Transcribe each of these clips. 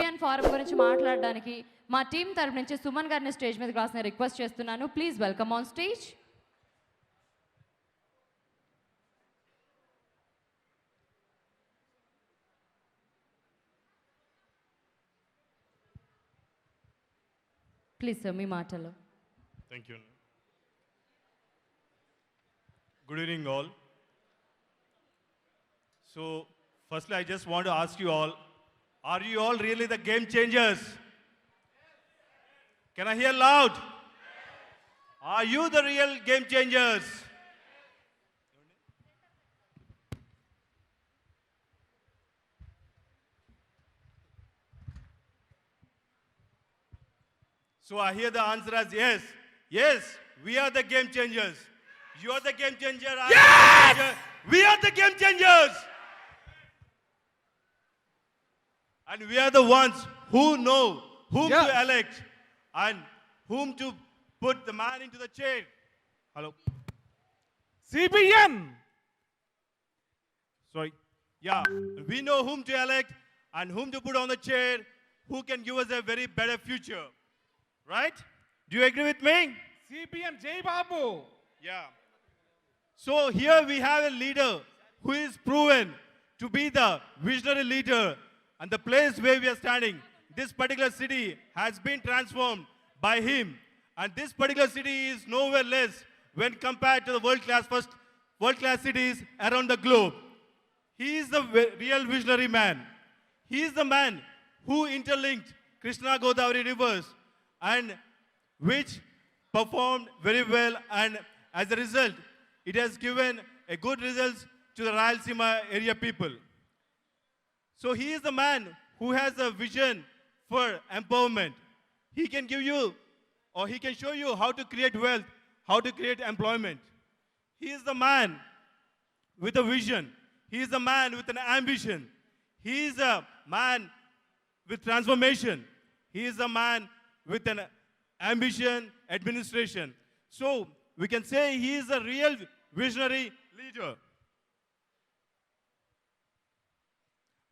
CBN form గురించి మాట్లాడడానికి మా టీం తరపు నుంచి సుమన్ గారిని స్టేజ్ మీద రాసిన రిక్వెస్ట్ చేస్తున్నాను. Please welcome on stage please sir మీ మాటలు. Thank you good evening all so firstly I just want ask you all are you all really the game changers? Can I hear loud? Are you the real game changers? So I hear the answer as yes. Yes, we are the game changers. You are the game changer. The game changer. We are the game changers. And we are the ones who know whom Yeah. to elect and whom to put the man into the chair. Hello. CBN Sorry. Yeah. We know whom to elect and whom to put on the chair, who can give us a very better future. Right? Do you agree with me? CPM J Babu. Yeah. So here we have a leader who is proven to be the visionary leader and the place where we are standing, this particular city has been transformed by him. And this particular city is nowhere less when compared to the world class first world class cities around the globe. He is the real visionary man. He is the man who interlinked Krishna Godavari rivers and which performed very well and as a result it has given a good results to the Rayalaseema area people. So he is the man who has a vision for empowerment. He can give you or he can show you how to create wealth, how to create employment. He is the man with a vision. He is a man with an ambition. He is a man with transformation. He is a man with an ambition administration. So we can say he is a real visionary leader.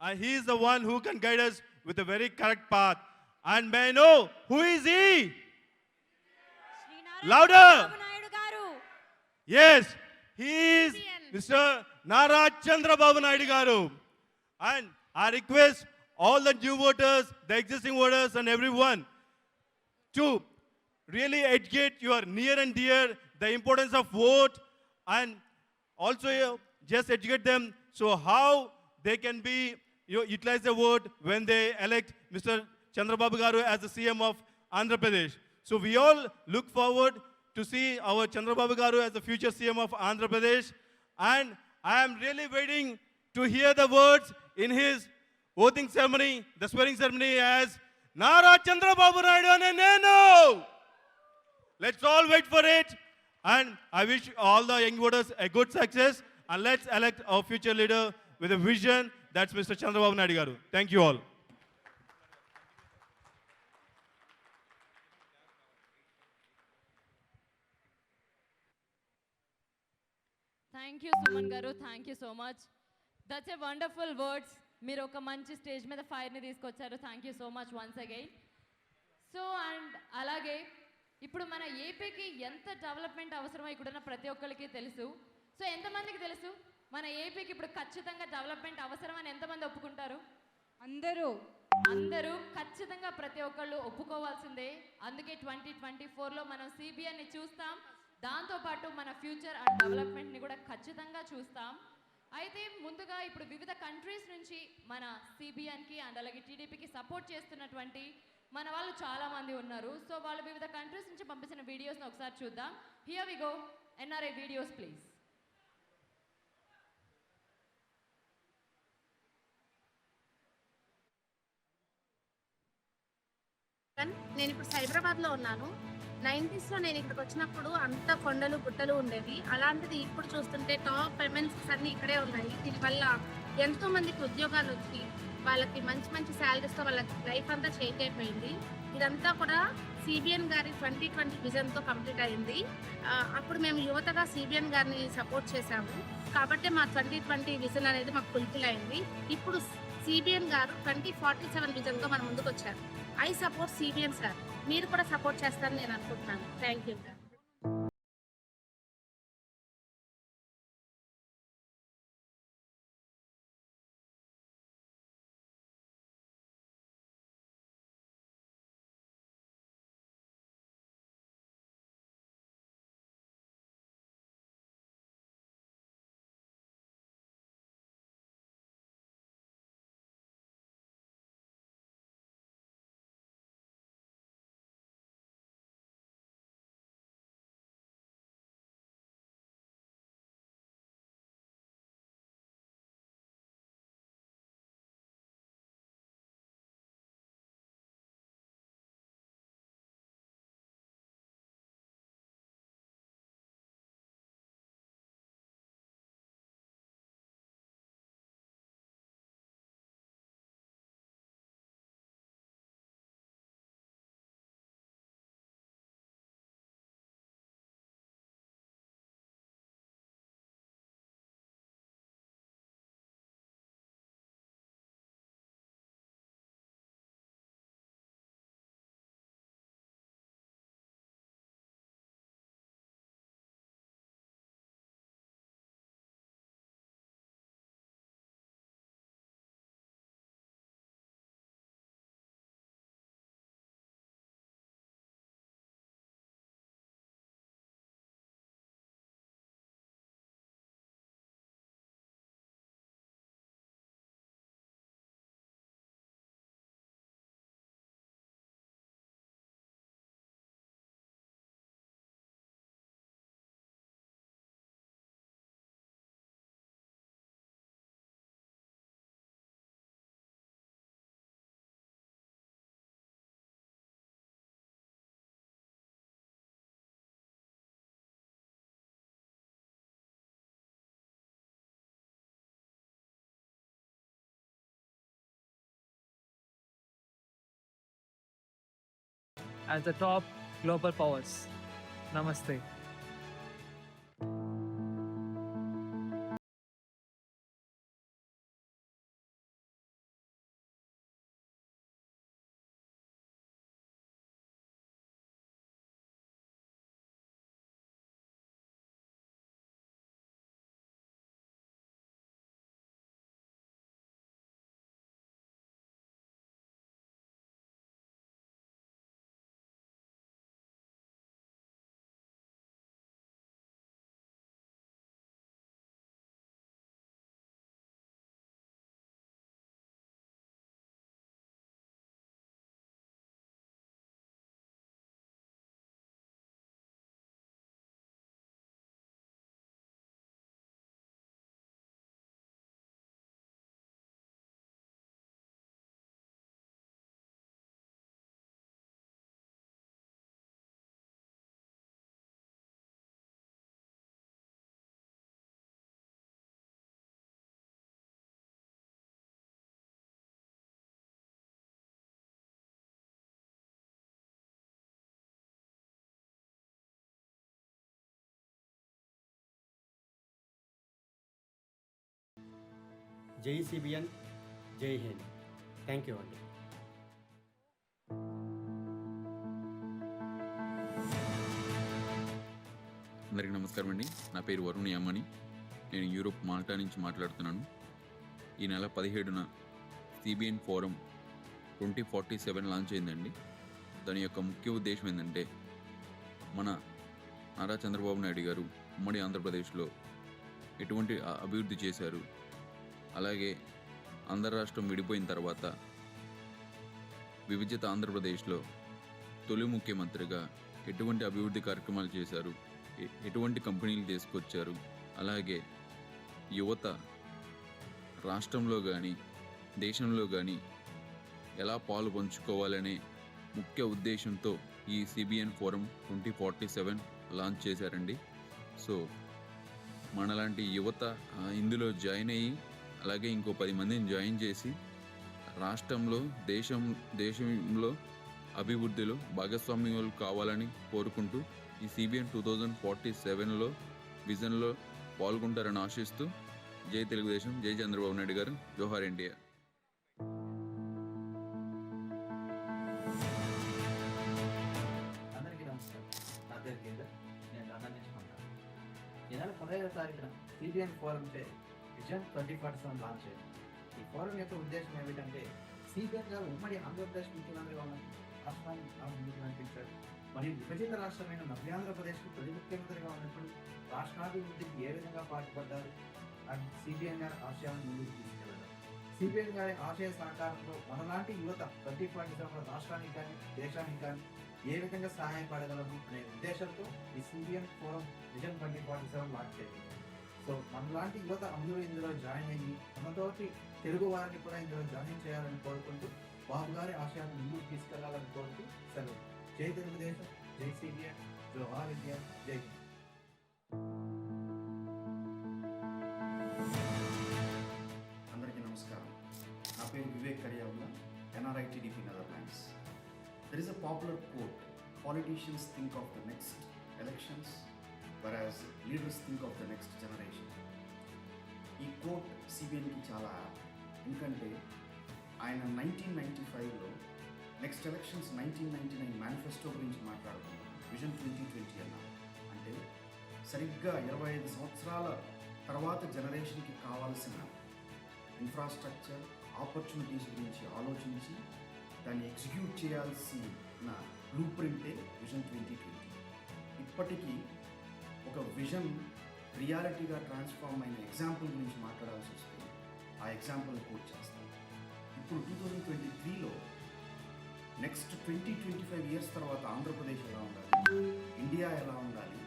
Uh, he is the one who can guide us with the very correct path. And may I know who is he? Louder. Yes, he is Mr. Narachandra Babu Naidu Garu. And I request all the new voters, the existing voters, and everyone to really educate your near and dear the importance of vote and also just educate them so how they can be utilize the vote when they elect Mr. Chandrababu Garu as the CM of Andhra Pradesh. So we all look forward to see our Chandrababu Garu as the future CM of Andhra Pradesh and I am really waiting to hear the words in his oathing ceremony, the swearing ceremony as Nara Chandrababu Naidu nenu. Let's all wait for it. And I wish all the young voters a good success. And let's elect our future leader with a vision. That's mister Chandrababu Naidu గారు. Thank you all thank you Suman గారు thank you so much that's a wonderful words మీరు ఒక మంచి stage మీద ఫైర్ని తీసుకొచ్చారు. Thank you so much once again so and అలాగే ఇప్పుడు మన ఏపీకి ఎంత డెవలప్మెంట్ అవసరమో ఇక్కడున్న ప్రతి ఒక్కరికి తెలుసు. సో ఎంతమందికి తెలుసు? మన ఏపీకి ఇప్పుడు ఖచ్చితంగా డెవలప్మెంట్ అవసరమని ఎంతమంది ఒప్పుకుంటారు? అందరూ. అందరూ ఖచ్చితంగా ప్రతి ఒక్కళ్ళు ఒప్పుకోవాల్సిందే. అందుకే ట్వంటీ ట్వంటీ ఫోర్లో మనం సిబిఎన్ని చూస్తాం. దాంతోపాటు మన ఫ్యూచర్ అండ్ డెవలప్మెంట్ని కూడా ఖచ్చితంగా చూస్తాం. అయితే ముందుగా ఇప్పుడు వివిధ కంట్రీస్ నుంచి మన సిబిఎన్కి అండ్ అలాగే టీడీపీకి సపోర్ట్ చేస్తున్నటువంటి మన వాళ్ళు చాలా మంది ఉన్నారు. సో వాళ్ళు వివిధ కంట్రీస్ నుంచి పంపించిన వీడియోస్ని ఒకసారి చూద్దాం. Here we go NRI videos please నేను ఇప్పుడు సైబరాబాద్లో ఉన్నాను. నైంటీస్లో నేను ఇక్కడికి వచ్చినప్పుడు అంత కొండలు గుట్టలు ఉండేవి. అలాంటిది ఇప్పుడు చూస్తుంటే టాప్ ఎంఎన్సీస్ అన్నీ ఇక్కడే ఉన్నాయి. దీనివల్ల ఎంతో మందికి ఉద్యోగాలు వచ్చి వాళ్ళకి మంచి మంచి శాలరీస్తో వాళ్ళ లైఫ్ అంతా చేంజ్ అయిపోయింది. ఇదంతా కూడా సిబిఎన్ గారి ట్వంటీ ట్వంటీ విజన్తో కంప్లీట్ అయింది. అప్పుడు మేము యువతగా సిబిఎన్ గారిని సపోర్ట్ చేశాము. కాబట్టి మా ట్వంటీ ట్వంటీ విజన్ అనేది మాకు ఫుల్ఫిల్ అయింది. ఇప్పుడు సిబిఎం గారు ట్వంటీ ఫార్టీ సెవెన్ విజన్తో మన ముందుకు వచ్చారు ఐ సపోర్ట్ సిబిఎం సార్. మీరు కూడా సపోర్ట్ చేస్తారని నేను అనుకుంటున్నాను. Thank you. As the top global powers. Namaste. జై సిబిఎన్ జై హింద్. థ్యాంక్ యూ అండి అందరికీ నమస్కారం అండి. నా పేరు వరుణ్ యామని. నేను యూరోప్ మాల్టా నుంచి మాట్లాడుతున్నాను. ఈ నెల పదిహేడున CBN forum twenty forty seven launch అయిందండి. దాని యొక్క ముఖ్య ఉద్దేశం ఏంటంటే మన నారా చంద్రబాబు నాయుడు గారు ఉమ్మడి ఆంధ్రప్రదేశ్లో ఎటువంటి అభివృద్ధి చేశారు అలాగే ఆంధ్ర రాష్ట్రం విడిపోయిన తర్వాత విభజిత ఆంధ్రప్రదేశ్లో తొలి ముఖ్యమంత్రిగా ఎటువంటి అభివృద్ధి కార్యక్రమాలు చేశారు? ఎటువంటి కంపెనీలు తీసుకొచ్చారు? అలాగే యువత రాష్ట్రంలో కానీ దేశంలో కానీ ఎలా పాలు పంచుకోవాలనే ముఖ్య ఉద్దేశంతో ఈ CBN forum twenty forty seven launch చేశారండి. సో మనలాంటి యువత ఇందులో జాయిన్ అయ్యి అలాగే ఇంకో పది మందిని జాయిన్ చేసి రాష్ట్రంలో దేశం దేశంలో అభివృద్ధిలో భాగస్వామ్యాలు కావాలని కోరుకుంటూ ఈ సిబిఎన్ టూ థౌజండ్ ఫార్టీ సెవెన్లో విజన్లో పాల్గొంటారని ఆశిస్తూ జై తెలుగుదేశం జై చంద్రబాబు నాయుడు గారు జోహార్ ఇండియా నేను లండన్ నుంచి vision twenty forty seven launch అయింది ఈ ఫోరం యొక్క ఉద్దేశం ఏమిటంటే సిబిఎన్ గారు ఉమ్మడి ఆంధ్రప్రదేశ్ ముఖ్యమంత్రిగా ఉన్న రాష్ట్రాన్ని ఎలా మరియు విభజిత రాష్ట్రమైన నవ్యాంధ్రప్రదేశ్కి తొలి ముఖ్యమంత్రిగా ఉన్నప్పుడు రాష్ట్రాభివృద్ధికి ఏ విధంగా పాటుపడ్డారు? అండ్ సిబిఎన్ గారి ఆశయాలను ముందుకు తీసుకెళ్ళారు సిపిఎం గారి ఆశయ సహకారంలో మనలాంటి యువత ట్వంటీ ఫార్టీ సెవెన్ రాష్ట్రానికి కానీ దేశానికి కానీ ఏ విధంగా సహాయపడగలము అనే ఉద్దేశంతో ఈ CBN forum vision twenty forty seven launch చేయండి సో మనలాంటి యువత అందరూ ఇందులో జాయిన్ అయ్యి మనతోటి తెలుగు వారిని కూడా ఇందులో జాయిన్ చేయాలని కోరుకుంటూ బాబు గారి ఆశయాన్ని ముందుకు తీసుకెళ్ళాలని కోరుతూ సెలవు. జై తెలుగుదేశం జై సిబిఎన్ జోహార్ ఇండియా జై హింద్. అందరికీ నమస్కారం. నా పేరు Vivek Kadiyavula NRI TDP Netherlands. There is a popular quote politicians think of the next elections whereas leaders think of the next generation ఈ కోట్ సిబిఎన్కి చాలా ఎందుకంటే ఆయన నైన్టీన్ నైంటీ ఫైవ్లో next elections nineteen ninety nine manifesto గురించి మాట్లాడుకున్నాం vision twenty twenty అన్నారు అంటే సరిగ్గా ఇరవై ఐదు సంవత్సరాల తర్వాత జనరేషన్కి కావాల్సిన ఇన్ఫ్రాస్ట్రక్చర్ ఆపర్చునిటీస్ గురించి ఆలోచించి దాన్ని ఎగ్జిక్యూట్ చేయాల్సిన బ్లూ ప్రింటే విజన్ ట్వంటీ ట్వంటీ ఇప్పటికీ ఒక విజన్ రియాలిటీగా ట్రాన్స్ఫార్మ్ అయిన ఎగ్జాంపుల్ గురించి మాట్లాడాల్సి వస్తుంది ఆ ఎగ్జాంపుల్ కోట్ చేస్తాం ఇప్పుడు టూ థౌజండ్ ట్వంటీ త్రీలో next twenty twenty five years తర్వాత ఆంధ్రప్రదేశ్ ఎలా ఉండాలి? ఇండియా ఎలా ఉండాలి?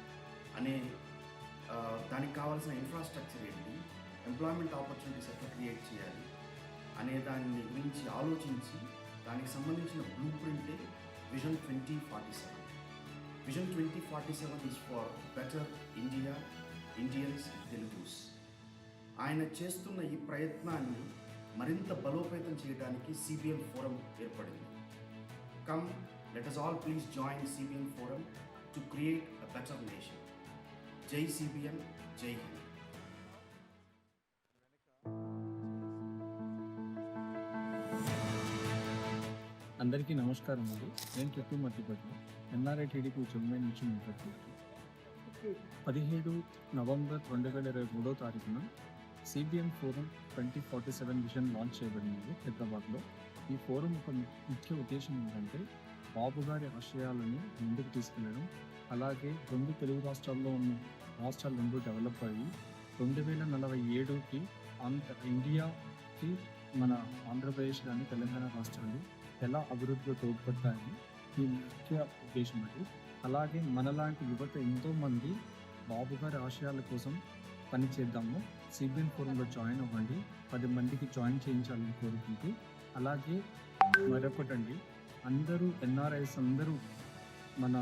అనే దానికి కావాల్సిన ఇన్ఫ్రాస్ట్రక్చర్ ఏంటి? ఎంప్లాయ్మెంట్ ఆపర్చునిటీస్ ఎట్లా క్రియేట్ చేయాలి? అనే దాని గురించి ఆలోచించి దానికి సంబంధించిన blue ప్రింటే vision twenty forty seven vision twenty forty seven is for better India Indians Telugus ఆయన చేస్తున్న ఈ ప్రయత్నాన్ని మరింత బలోపేతం చేయడానికి సిబిఎం ఫోరం ఏర్పడింది. Come let us all please join CBN forum to create a better nation జై సిబిఎం జై హింద్. అందరికీ నమస్కారం అండి. నేను చుట్టూ మధ్యపట్ల ఎన్ఆర్ఐ టీడీపీ చెన్నై నుంచి మాట్లాడుతున్నాను పదిహేడు నవంబర్ రెండు వేల ఇరవై మూడో తారీఖున CBN forum twenty forty seven vision launch చేయబడింది హైదరాబాద్లో. ఈ ఫోరం ఒక ముఖ్య ఉద్దేశం ఏంటంటే బాబు గారి ఆశయాలను ముందుకు తీసుకెళ్ళడం అలాగే రెండు తెలుగు రాష్ట్రాల్లో ఉన్న రాష్ట్రాలు రెండు డెవలప్ అయ్యి రెండు వేల నలభై ఏడుకి ఆంధ్ర ఇండియాకి మన ఆంధ్రప్రదేశ్ కానీ తెలంగాణ రాష్ట్రాలు ఎలా అభివృద్ధిలో తోడ్పడతాయని ఈ ముఖ్య ఉద్దేశం అది. అలాగే మనలాంటి యువత ఎంతోమంది బాబు గారి ఆశయాల కోసం పని చేద్దాము. సిబిఎన్ ఫోరంలో జాయిన్ అవ్వండి. పది మందికి జాయిన్ చేయించాలని కోరుకుంటూ. అలాగే మరొకటండి. అందరూ ఎన్ఆర్ఐస్ అందరూ మన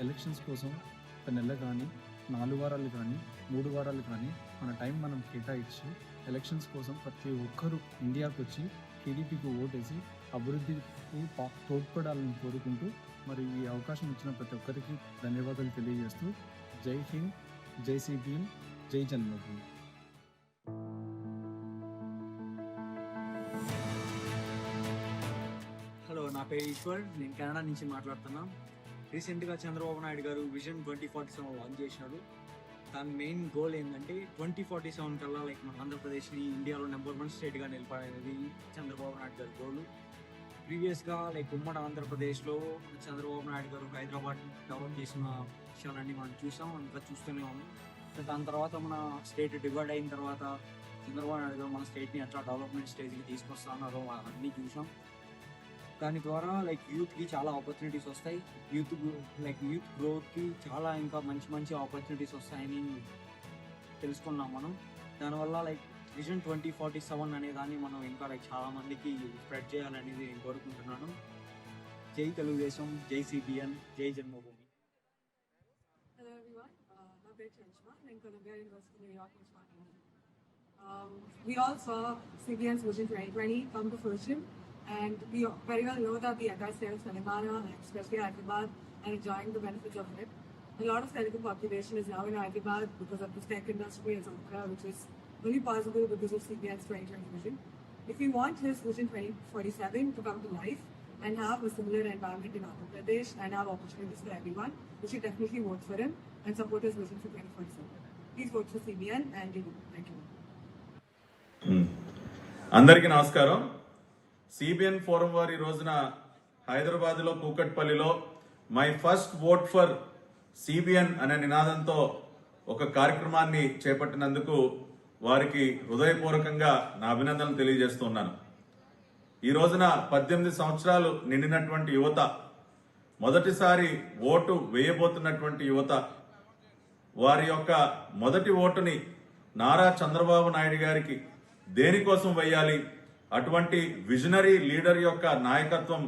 ఎలక్షన్స్ కోసం ఒక నెల కానీ నాలుగు వారాలు కానీ మూడు వారాలు కానీ మన టైం మనం కేటాయించి ఎలక్షన్స్ కోసం ప్రతి ఒక్కరూ ఇండియాకి వచ్చి టీడీపీకి ఓటేసి అభివృద్ధికి తోడ్పడాలని కోరుకుంటూ మరి ఈ అవకాశం ఇచ్చిన ప్రతి ఒక్కరికి ధన్యవాదాలు తెలియజేస్తూ జై హింద్ జై సిపిఎం జై జన్మభూమి. హలో నా పేరు ఈశ్వర్. నేను కెనడా నుంచి మాట్లాడుతున్నా. రీసెంట్గా చంద్రబాబు నాయుడు గారు vision twenty forty seven launch చేసినారు దాని మెయిన్ గోల్ ఏంటంటే ట్వంటీ ఫార్టీ సెవెన్ కల్లా లైక్ మన ఆంధ్రప్రదేశ్ని ఇండియాలో నెంబర్ వన్ స్టేట్గా నిలబడేది చంద్రబాబు నాయుడు గారి గోల్ ప్రీవియస్గా లైక్ ఉమ్మడి ఆంధ్రప్రదేశ్లో చంద్రబాబు నాయుడు గారు హైదరాబాద్ డెవలప్ చేసిన విషయాలన్నీ మనం చూసాం ఇంకా చూస్తూనే ఉన్నాం. దాని తర్వాత మన స్టేట్ డివైడ్ అయిన తర్వాత చంద్రబాబు నాయుడు గారు మన స్టేట్ని ఎట్లా డెవలప్మెంట్ స్టేజ్కి తీసుకొస్తానో అన్నీ చూసాం. దాని ద్వారా లైక్ యూత్కి చాలా ఆపర్చునిటీస్ వస్తాయి. యూత్ లైక్ యూత్ గ్రోత్కి చాలా ఇంకా మంచి మంచి ఆపర్చునిటీస్ వస్తాయని తెలుసుకున్నాం మనం. దానివల్ల like vision twenty forty seven అనే దాన్ని మనం ఇంకా లైక్ చాలా మందికి స్ప్రెడ్ చేయాలనేది నేను కోరుకుంటున్నాను జై తెలుగుదేశం జై సిబిఎన్ జై జన్మభూమి Hello everyone, uh, my name is Chanchma. I'm in Columbia University, New York, in Scotland. Um, we all saw CBN's Vision 2020 come to fruition, and we very well know that the entire state of Telangana, and especially Hyderabad, are enjoying the benefits of it. A lot of Telugu population is now in Hyderabad because of the tech industry and Samkara, which is only possible because of CBN's 2020 vision. If we want this Vision 2047 to come to life and have a similar environment in Andhra Pradesh and have opportunities for everyone, we should definitely vote for him and support his vision for 2047. please vote for CBN and you. Thank you. అందరికీ నమస్కారం CBN forum వారి ఈ రోజున హైదరాబాద్లో కూకట్పల్లిలో my first vote for CBN అనే నినాదంతో ఒక కార్యక్రమాన్ని చేపట్టినందుకు వారికి హృదయపూర్వకంగా నా అభినందనలు తెలియజేస్తున్నాను ఈ రోజున పద్దెనిమిది సంవత్సరాలు నిండినటువంటి యువత మొదటిసారి ఓటు వేయబోతున్నటువంటి యువత వారి యొక్క మొదటి ఓటుని నారా చంద్రబాబు నాయుడు గారికి దేనికోసం వేయాలి? అటువంటి విజనరీ లీడర్ యొక్క నాయకత్వం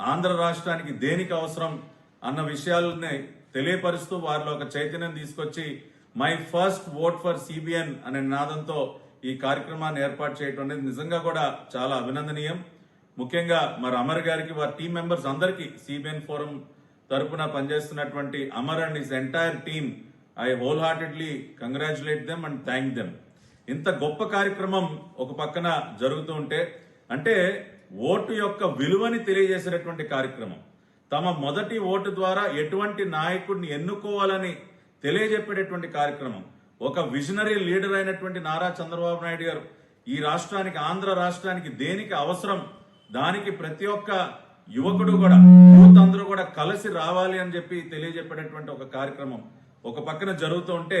ఆంధ్ర రాష్ట్రానికి దేనికి అవసరం? అన్న విషయాలని తెలియపరుస్తూ వారిలో ఒక చైతన్యం తీసుకొచ్చి my first vote for CBN అనే నినాదంతో ఈ కార్యక్రమాన్ని ఏర్పాటు చేయడం అనేది నిజంగా కూడా చాలా అభినందనీయం. ముఖ్యంగా మరి అమర్ గారికి వారి టీం మెంబర్స్ అందరికీ సిబిఎన్ ఫోరం తరపున పనిచేస్తున్నటువంటి Amar and his entire team I wholeheartedly congratulate them and thank them ఇంత గొప్ప కార్యక్రమం ఒక పక్కన జరుగుతూ ఉంటే అంటే ఓటు యొక్క విలువని తెలియజేసినటువంటి కార్యక్రమం. తమ మొదటి ఓటు ద్వారా ఎటువంటి నాయకుడిని ఎన్నుకోవాలని తెలియజెప్పేటటువంటి కార్యక్రమం. ఒక విజనరీ లీడర్ అయినటువంటి నారా చంద్రబాబు నాయుడు గారు ఈ రాష్ట్రానికి ఆంధ్ర రాష్ట్రానికి దేనికి అవసరం? దానికి ప్రతి ఒక్క యువకుడు కూడా యూత్ అందరూ కూడా కలిసి రావాలి అని చెప్పి తెలియజెప్పేటటువంటి ఒక కార్యక్రమం. ఒక పక్కన జరుగుతూ ఉంటే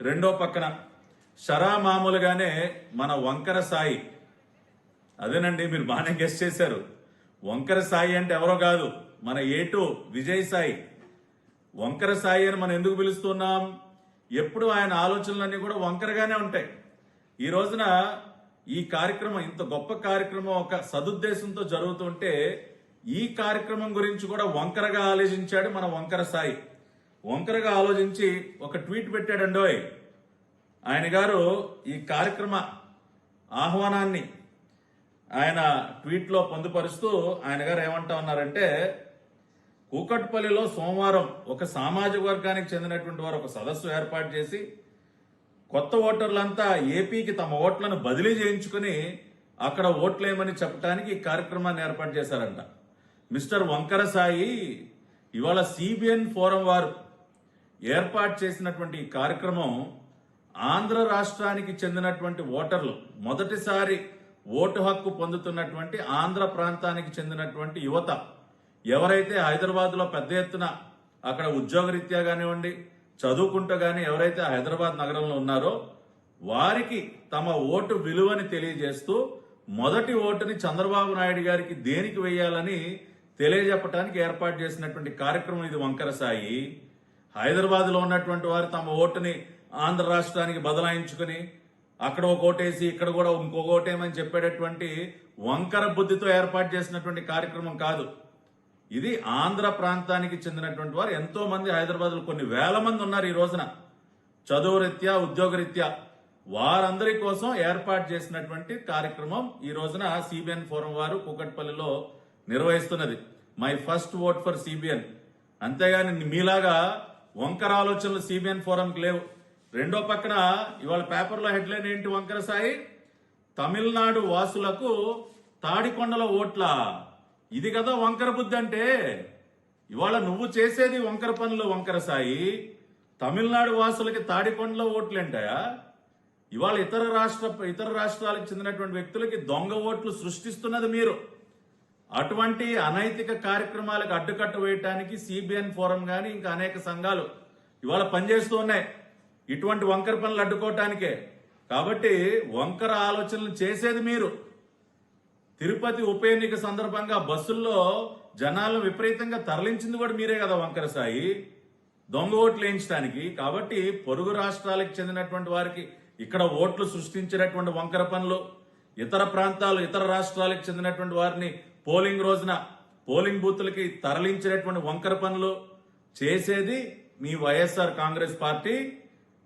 రెండో పక్కన షరా మామూలుగానే మన వంకర సాయి. అదేనండి మీరు బాగానే గెస్ట్ చేశారు. వంకర సాయి అంటే ఎవరో కాదు మన ఏటు విజయ్ సాయి. వంకర సాయి అని మనం ఎందుకు పిలుస్తున్నాం? ఎప్పుడు ఆయన ఆలోచనలన్నీ కూడా వంకరగానే ఉంటాయి. ఈ రోజున ఈ కార్యక్రమం ఇంత గొప్ప కార్యక్రమం ఒక సదుద్దేశంతో జరుగుతుంటే ఈ కార్యక్రమం గురించి కూడా వంకరగా ఆలోచించాడు మన వంకర సాయి. వంకరగా ఆలోచించి ఒక ట్వీట్ పెట్టాడండోయ్ ఆయన గారు ఈ కార్యక్రమ ఆహ్వానాన్ని ఆయన ట్వీట్లో పొందుపరుస్తూ ఆయన గారు ఏమంటా ఉన్నారంటే కూకట్పల్లిలో సోమవారం ఒక సామాజిక వర్గానికి చెందినటువంటి వారు ఒక సదస్సు ఏర్పాటు చేసి కొత్త ఓటర్లంతా ఏపీకి తమ ఓట్లను బదిలీ చేయించుకుని అక్కడ ఓట్లేమని చెప్పడానికి ఈ కార్యక్రమాన్ని ఏర్పాటు చేశారంట. మిస్టర్ వంకర సాయి ఇవాళ సిబిఎన్ ఫోరం వారు ఏర్పాటు చేసినటువంటి ఈ కార్యక్రమం ఆంధ్ర రాష్ట్రానికి చెందినటువంటి ఓటర్లు మొదటిసారి ఓటు హక్కు పొందుతున్నటువంటి ఆంధ్ర ప్రాంతానికి చెందినటువంటి యువత ఎవరైతే హైదరాబాద్లో పెద్ద ఎత్తున అక్కడ ఉద్యోగరీత్యా కానివ్వండి చదువుకుంటూ కానీ ఎవరైతే హైదరాబాద్ నగరంలో ఉన్నారో వారికి తమ ఓటు విలువని తెలియజేస్తూ మొదటి ఓటుని చంద్రబాబు నాయుడు గారికి దేనికి వేయాలని తెలియజెప్పడానికి ఏర్పాటు చేసినటువంటి కార్యక్రమం ఇది వంకర సాయి. హైదరాబాద్లో ఉన్నటువంటి వారు తమ ఓటుని ఆంధ్ర రాష్ట్రానికి బదలాయించుకుని అక్కడ ఒక ఓటేసి ఇక్కడ కూడా ఇంకొక ఓటేమని చెప్పేటటువంటి వంకర బుద్ధితో ఏర్పాటు చేసినటువంటి కార్యక్రమం కాదు. ఇది ఆంధ్ర ప్రాంతానికి చెందినటువంటి వారు ఎంతో మంది హైదరాబాద్లో కొన్ని వేల మంది ఉన్నారు ఈ రోజున. చదువు రీత్యా ఉద్యోగ రీత్యా వారందరి కోసం ఏర్పాటు చేసినటువంటి కార్యక్రమం ఈ రోజున సిబిఎన్ ఫోరం వారు కూకట్పల్లిలో నిర్వహిస్తున్నది. My first vote for CBN అంతేగాని మీలాగా వంకర ఆలోచనలు సిబిఎన్ ఫోరంకి లేవు. రెండో పక్కన ఇవాళ పేపర్లో హెడ్లైన్ ఏంటి వంకర సాయి? తమిళనాడు వాసులకు తాడికొండల ఓట్ల. ఇది కదా వంకర బుద్ధి అంటే. ఇవాళ నువ్వు చేసేది వంకర పనులు వంకర సాయి. తమిళనాడు వాసులకి తాడికొండలో ఓట్లేంటాయా ఇవాళ ఇతర రాష్ట్ర ఇతర రాష్ట్రాలకు చెందినటువంటి వ్యక్తులకి దొంగ ఓట్లు సృష్టిస్తున్నది మీరు. అటువంటి అనైతిక కార్యక్రమాలకు అడ్డుకట్ట వేయటానికి సిబిఎన్ ఫోరం కానీ ఇంకా అనేక సంఘాలు ఇవాళ పనిచేస్తూ ఉన్నాయి. ఇటువంటి వంకర పనులు అడ్డుకోవటానికే. కాబట్టి వంకర ఆలోచనలు చేసేది మీరు. తిరుపతి ఉప ఎన్నిక సందర్భంగా బస్సుల్లో జనాలను విపరీతంగా తరలించింది కూడా మీరే కదా వంకర సాయి. దొంగ ఓట్లు వేయించడానికి. కాబట్టి పొరుగు రాష్ట్రాలకు చెందినటువంటి వారికి ఇక్కడ ఓట్లు సృష్టించినటువంటి వంకర పనులు ఇతర ప్రాంతాలు ఇతర రాష్ట్రాలకు చెందినటువంటి వారిని పోలింగ్ రోజున పోలింగ్ బూత్లకి తరలించినటువంటి వంకర పనులు చేసేది మీ వైఎస్ఆర్ కాంగ్రెస్ పార్టీ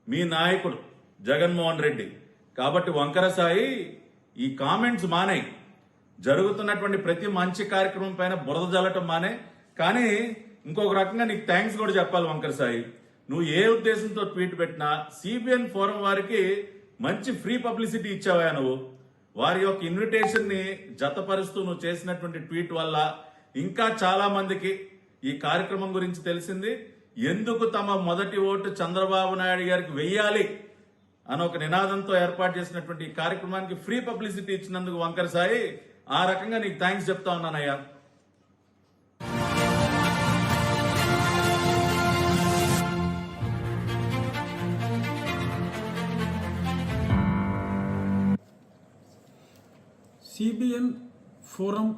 మీ నాయకుడు జగన్మోహన్ రెడ్డి. కాబట్టి వంకర సాయి ఈ కామెంట్స్ మానే జరుగుతున్నటువంటి ప్రతి మంచి కార్యక్రమం పైన బురద జల్లటం మానే. కానీ ఇంకొక రకంగా నీకు థ్యాంక్స్ కూడా చెప్పాలి వంకర సాయి. నువ్వు ఏ ఉద్దేశంతో ట్వీట్ పెట్టినా సిబిఎన్ ఫోరం వారికి మంచి ఫ్రీ పబ్లిసిటీ ఇచ్చావా నువ్వు. వారి యొక్క ఇన్విటేషన్ని జతపరుస్తూ నువ్వు చేసినటువంటి ట్వీట్ వల్ల ఇంకా చాలా మందికి ఈ కార్యక్రమం గురించి తెలిసింది. ఎందుకు తమ మొదటి ఓటు చంద్రబాబు నాయుడు గారికి వెయ్యాలి అని ఒక నినాదంతో ఏర్పాటు చేసినటువంటి ఈ కార్యక్రమానికి ఫ్రీ పబ్లిసిటీ ఇచ్చినందుకు వంకర సాయి. ఆ రకంగా నీకు థ్యాంక్స్ చెప్తా ఉన్నానయ్యా. CBN forum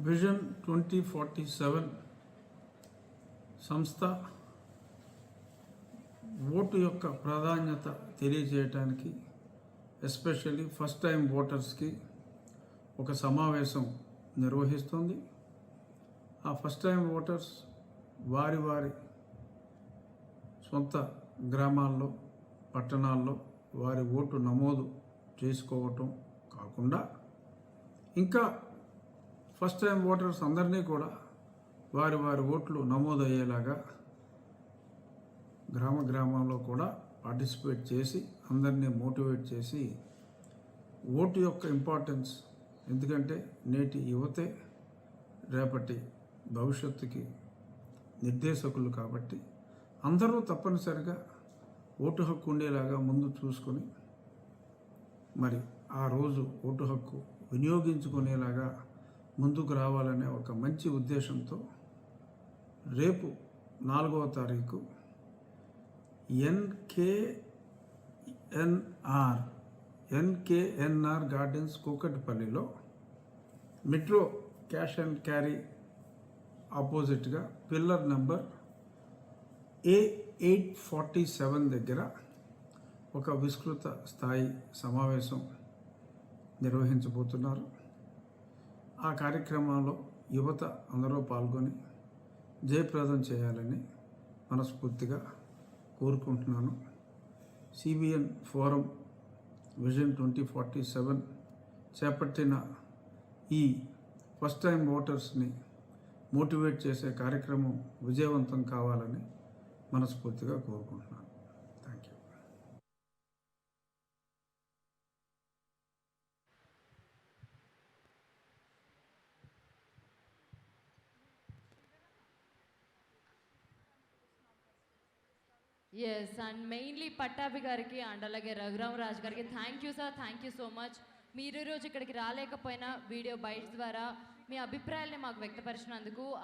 vision twenty forty seven సంస్థ ఓటు యొక్క ప్రాధాన్యత తెలియజేయటానికి ఎస్పెషల్లీ ఫస్ట్ టైం ఓటర్స్కి ఒక సమావేశం నిర్వహిస్తుంది. ఆ ఫస్ట్ టైం ఓటర్స్ వారి వారి సొంత గ్రామాల్లో పట్టణాల్లో వారి ఓటు నమోదు చేసుకోవటం కాకుండా ఇంకా ఫస్ట్ టైం ఓటర్స్ అందరినీ కూడా వారి వారి ఓట్లు నమోదయ్యేలాగా గ్రామ గ్రామంలో కూడా పార్టిసిపేట్ చేసి అందరినీ మోటివేట్ చేసి ఓటు యొక్క ఇంపార్టెన్స్ ఎందుకంటే నేటి యువతే రేపటి భవిష్యత్తుకి నిర్దేశకులు కాబట్టి అందరూ తప్పనిసరిగా ఓటు హక్కు ఉండేలాగా ముందు చూసుకొని మరి ఆ రోజు ఓటు హక్కు వినియోగించుకునేలాగా ముందుకు రావాలనే ఒక మంచి ఉద్దేశంతో రేపు నాలుగవ తారీఖు ఎన్కేఎన్ఆర్ ఎన్కేఎన్ఆర్ గార్డెన్స్ కూకట్పల్లిలో మెట్రో క్యాష్ అండ్ క్యారీ ఆపోజిట్గా pillar number A eight forty seven దగ్గర ఒక విస్తృత స్థాయి సమావేశం నిర్వహించబోతున్నారు. ఆ కార్యక్రమంలో యువత అందరూ పాల్గొని జయప్రదం చేయాలని మనస్ఫూర్తిగా కోరుకుంటున్నాను. CBN forum vision twenty forty seven చేపట్టిన ఈ ఫస్ట్ టైం ఓటర్స్ని మోటివేట్ చేసే కార్యక్రమం విజయవంతం కావాలని మనస్ఫూర్తిగా కోరుకుంటున్నాను. Thank you yes and mainly Pattabhi గారికి అండ్ అలాగే రఘురామ్ రాజ్ గారికి thank you sir thank you so much మీరు ఈరోజు ఇక్కడికి రాలేకపోయినా వీడియో బైట్స్ ద్వారా మీ అభిప్రాయాల్ని మాకు వ్యక్తపరిచినందుకు